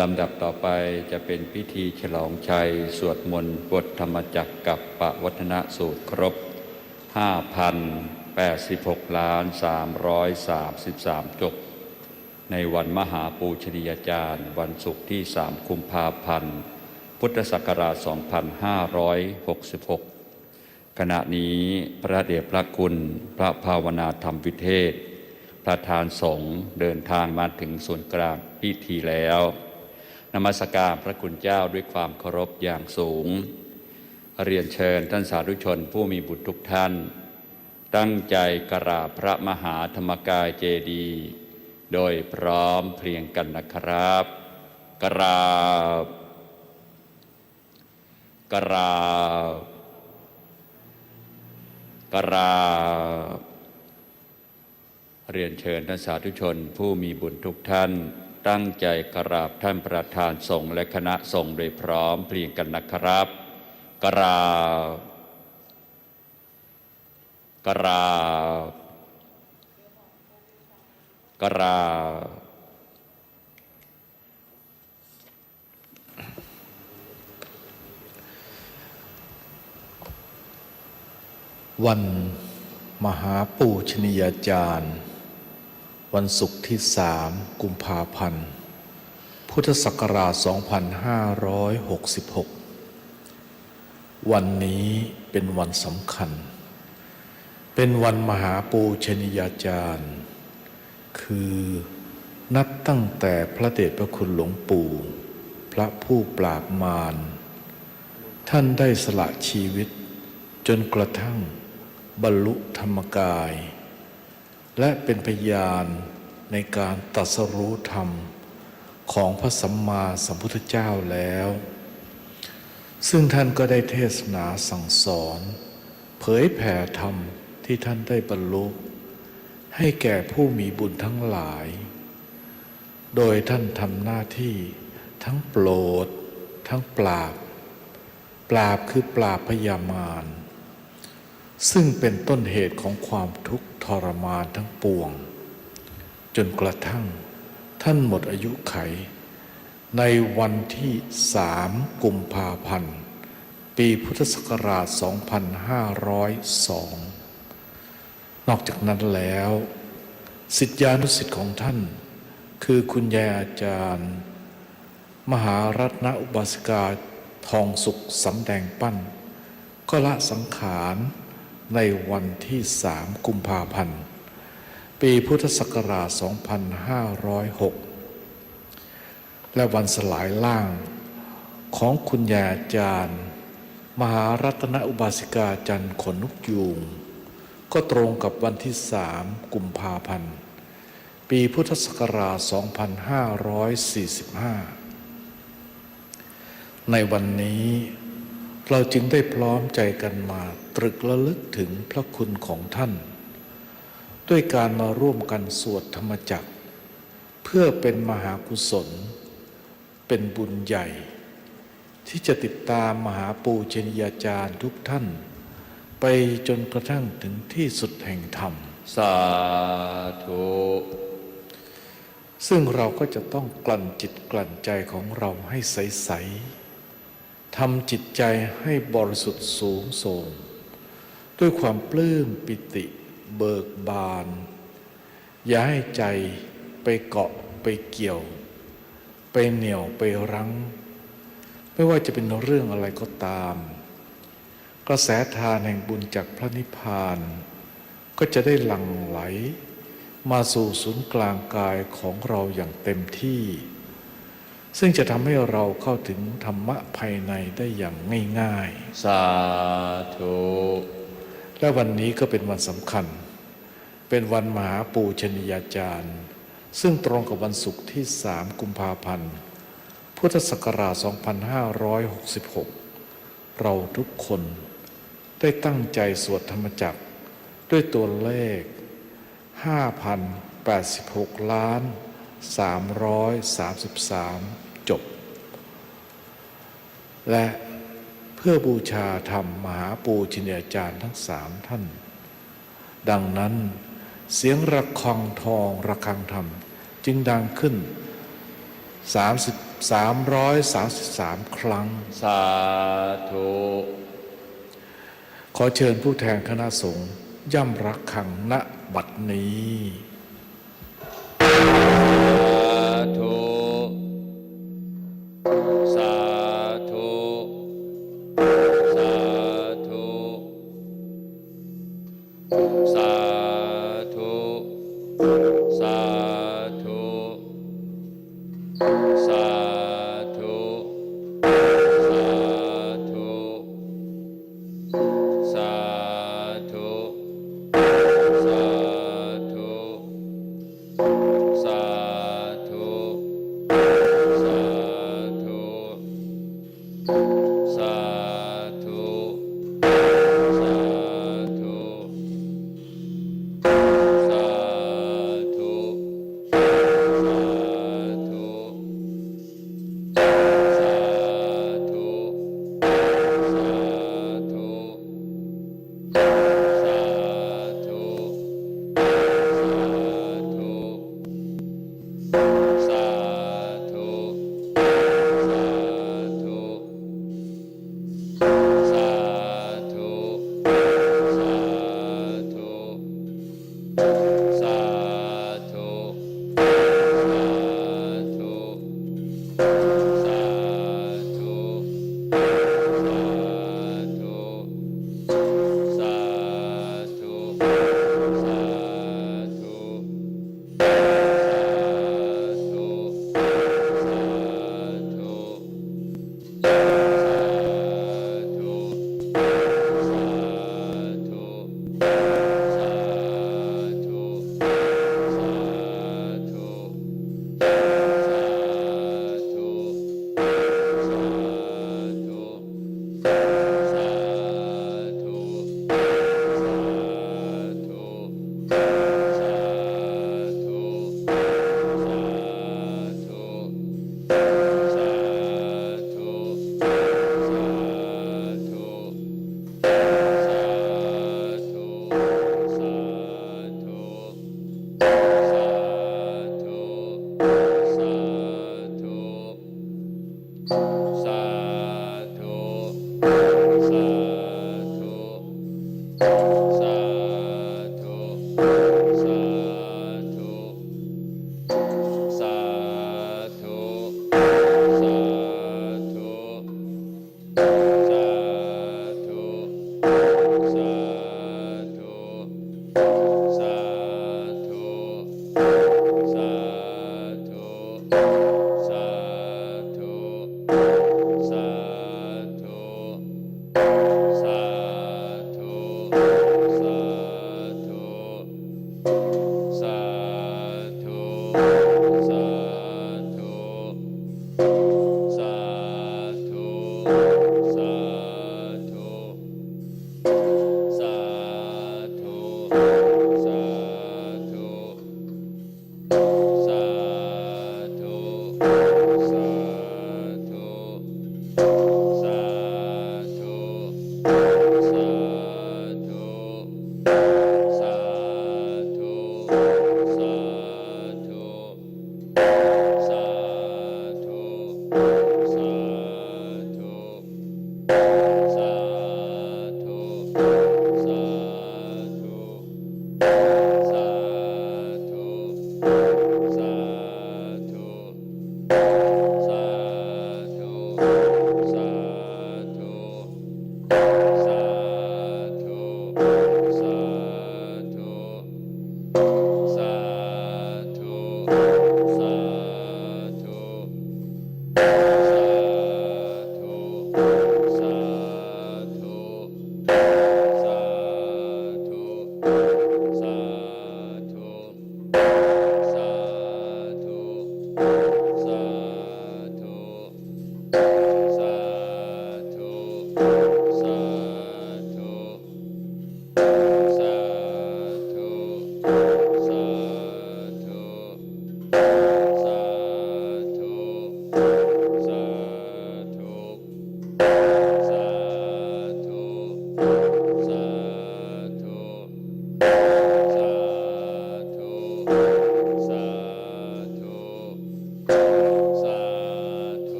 ลำดับต่อไปจะเป็นพิธีฉลองชัย สวดมนต์บทธรรมจักรกับปะวัฒนสูตรครบ 5,086 ล้าน 333 จบ ในวันมหาปูชนียาจารย์ วันศุกร์ที่ 3 กุมภาพันธ์ พุทธศักราช 2566 ขณะนี้พระเดชพระคุณ พระภาวนาธรรมวิเทศ ประธานสงฆ์เดินทางมาถึงส่วนกลางพิธีแล้ว นมัสการพระคุณเจ้าด้วยความเคารพอย่างสูง เรียนเชิญท่านสาธุชนผู้มีบุตรทุกท่าน ตั้งใจกราบพระมหาธรรมกายเจดีย์โดยพร้อมเพรียงกันนะครับ กราบ กราบ กราบ เรียนเชิญท่านสาธุชนผู้มีบุญทุกท่าน ตั้งใจกราบท่านประธานสงฆ์และคณะสงฆ์โดยพร้อมเพรียงกันนะครับ กราบ กราบ กราบ วันมหาปูชนียาจารย์ วันศุกร์ที่สามกุมภาพันธ์ พุทธศักราช 2566 วันนี้เป็นวันสำคัญ เป็นวันมหาปูชนียาจารย์ คือนับตั้งแต่พระเดชพระคุณหลวงปู่ พระผู้ปราบมาร ท่านได้สละชีวิตจนกระทั่งบรรลุธรรมกาย และเป็นพยานในการตัสรู้ธรรมของพระสัมมาสัมพุทธเจ้าแล้ว ซึ่งท่านก็ได้เทศนาสั่งสอน เผยแผ่ธรรมที่ท่านได้บรรลุให้แก่ผู้มีบุญทั้งหลาย โดยท่านทำหน้าที่ทั้งโปรด ทั้งปราบ ปราบคือปราบพยามาร ซึ่งเป็นต้นเหตุของความทุกข์ทรมานทั้งปวง จนกระทั่งท่านหมดอายุไข ในวันที่สามกุมภาพันธ์ ปีพุทธศักราช 2502 นอกจากนั้นแล้ว สิทธิานุสิทธิ์ของท่าน คือคุณยายอาจารย์ มหารัตนอุบาสิกาทองสุขสำแดงปั้น ก็ละสังขาร ในวันที่สามกุมภาพันธ์ ปีพุทธศักราช 2506 และวันสลายล่างของคุณยายอาจารย์ มหารัตนอุบาสิกาจันทร์ขนนุกยูง ก็ตรงกับวันที่สามกุมภาพันธ์ ปีพุทธศักราช 2545 ในวันนี้ เราจึงได้พร้อมใจกันมาตรึกระลึกถึงพระคุณของท่าน ด้วยการมาร่วมกันสวดธรรมจักร เพื่อเป็นมหากุศล เป็นบุญใหญ่ ที่จะติดตามมหาปูชนียาจารย์ทุกท่าน ไปจนกระทั่งถึงที่สุดแห่งธรรม สาธุซึ่งเราก็จะต้องกลั่นจิตกลั่นใจของเราให้ใสๆ ทำจิตใจให้บริสุทธิ์สูงส่ง ด้วยความปลื้มปิติเบิกบาน อย่าให้ใจไปเกาะไปเกี่ยว ไปเหนี่ยวไปรั้ง ไม่ว่าจะเป็นเรื่องอะไรก็ตาม กระแสทานแห่งบุญจากพระนิพพาน ก็จะได้หลั่งไหล มาสู่ศูนย์กลางกายของเราอย่างเต็มที่ ซึ่งจะทำให้เราเข้าถึงธรรมะภายในได้อย่างง่ายสาธุๆและวันนี้ก็เป็นวันสำคัญ เป็นวันมหาปูชนียาจารย์ ซึ่งตรงกับวันศุกร์ที่ 3 กุมภาพันธ์ พุทธศักราช 2566 เราทุกคนได้ตั้งใจสวดธรรมจักร ด้วยตัวเลข 5,086 ล้าน 333 จบ และเพื่อบูชาธรรมมหาปูชินียาจารย์ทั้งสามท่าน ดังนั้นเสียงระฆังทองระฆังธรรม จึงดังขึ้น 30 333 ครั้ง สาธุขอเชิญผู้แทนคณะสงฆ์ย่ำรักขังณบัดนี้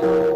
Thank you.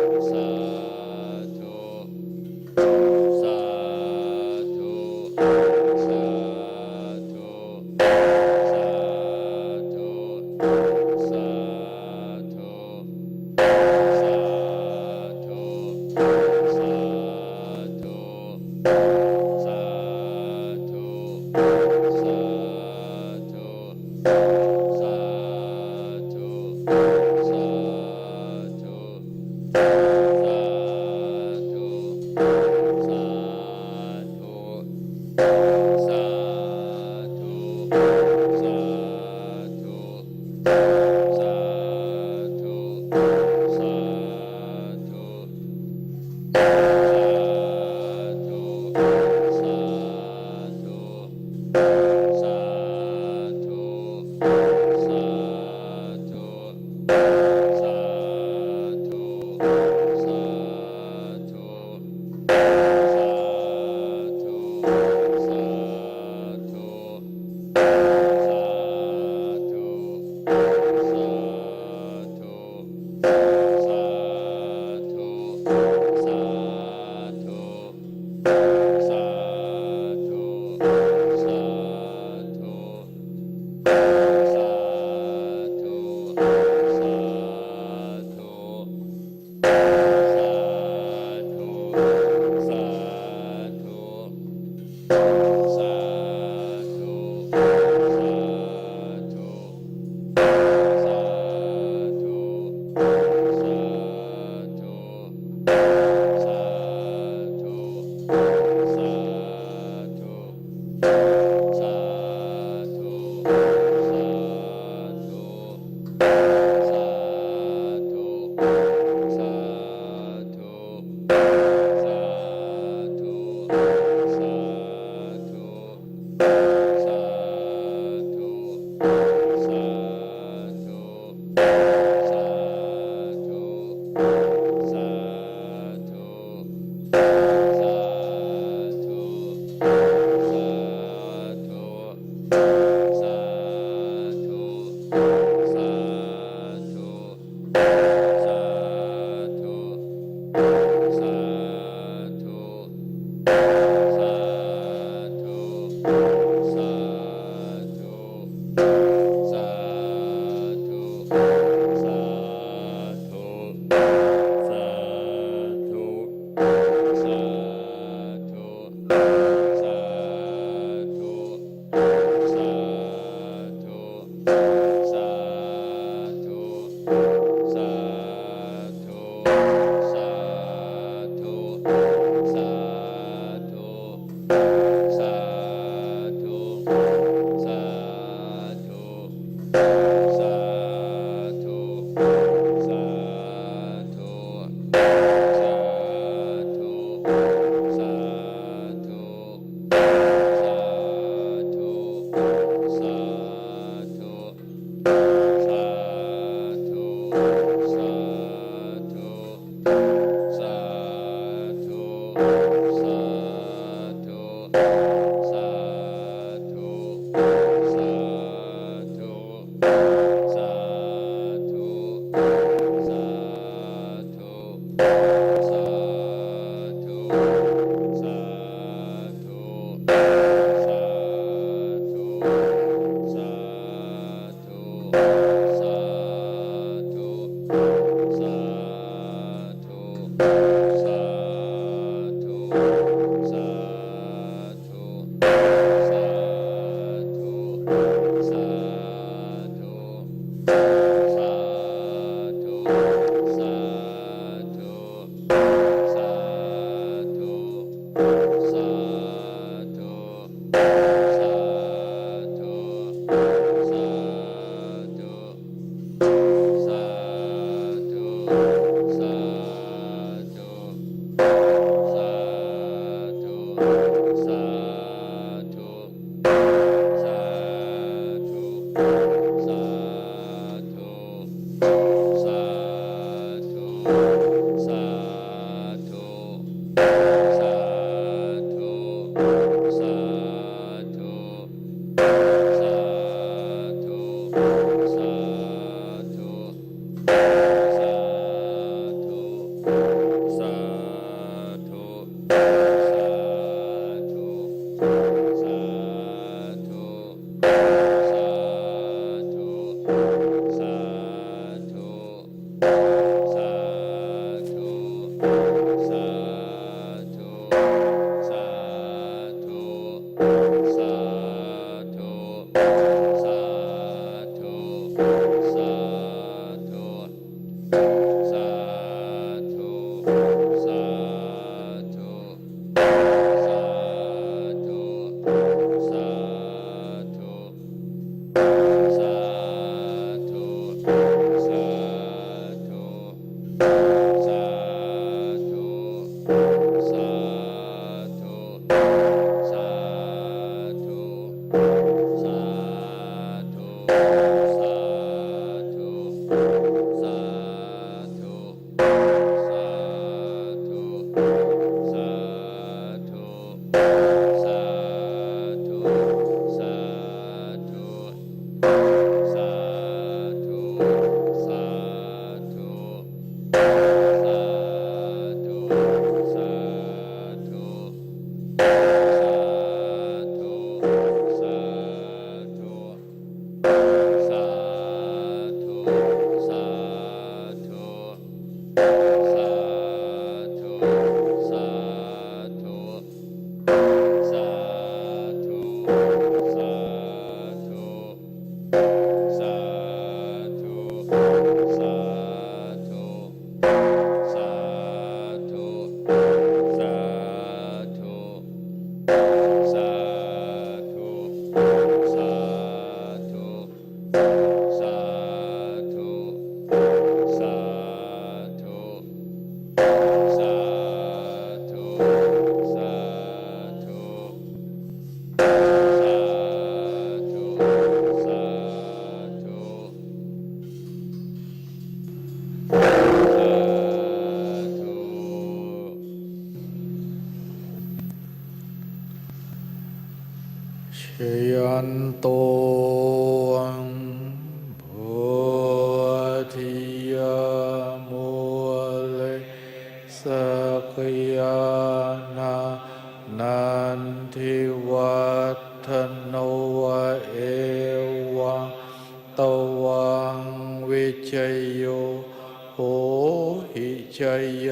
หหิชย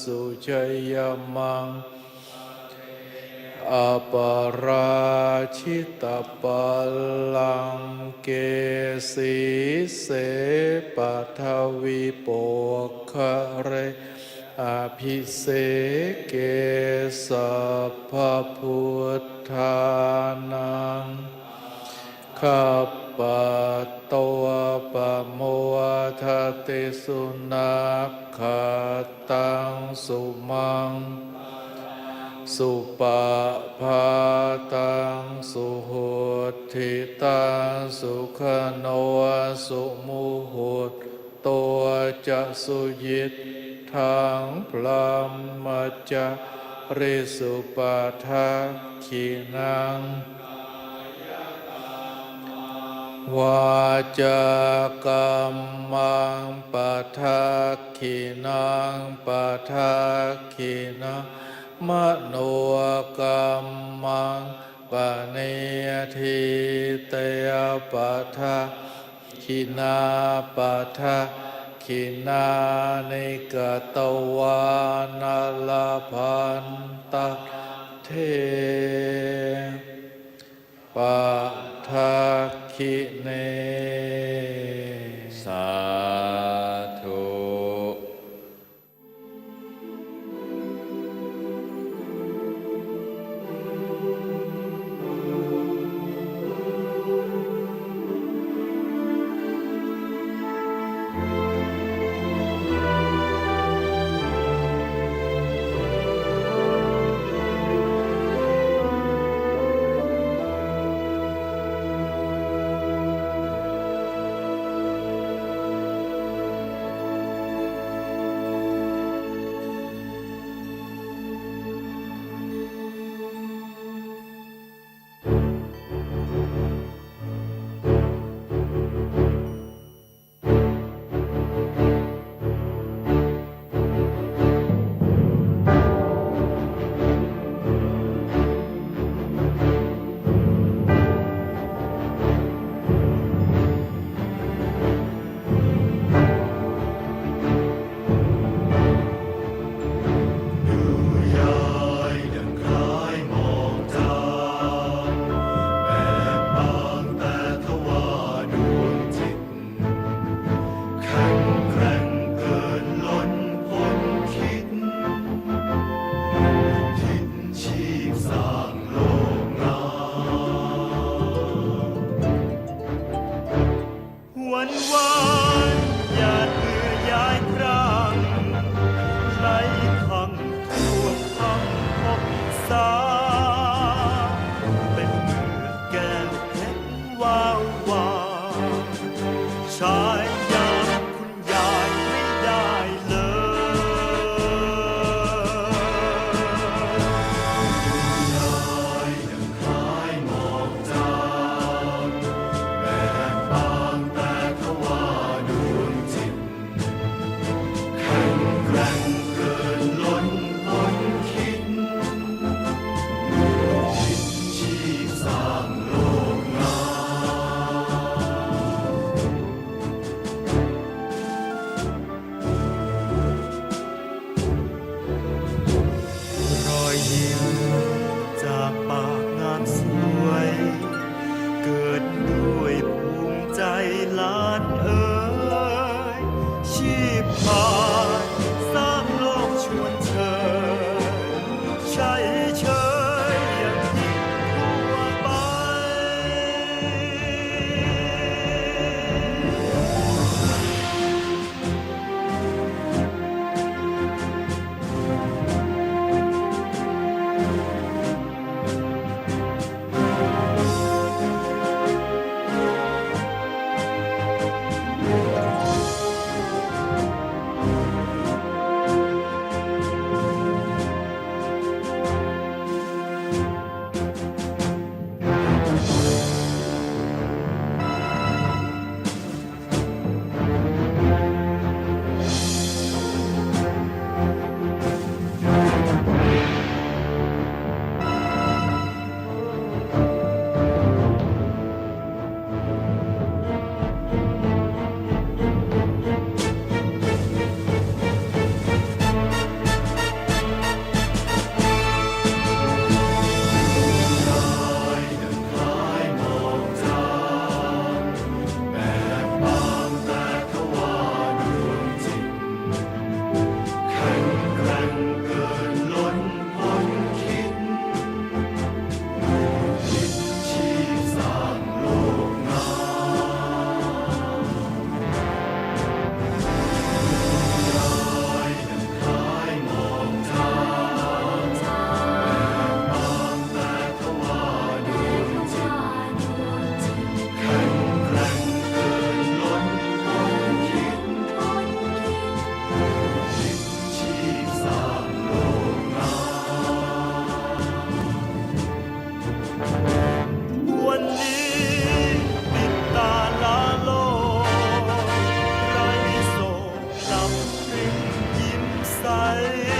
สุชยมังอปาราชิตปัลลังเกสีเสปทวิโปคะเรอภิเสเกสัพพุทธานังขปะ ตวปะโมทติสุนักขตังสุมัง สุปะพาตังสุโหติตังสุขโนสุมุหุตตัวจะสุยิตทางพลัมมจะริสุปะทักขีนัง วาจากรรมังปะทักขินังปะทักขินังมโนกรรมังปะเนทิเตยปะทักขินาปะทักขินานิกตวานาลพันตะเทปะทัก ขิเนสา ใส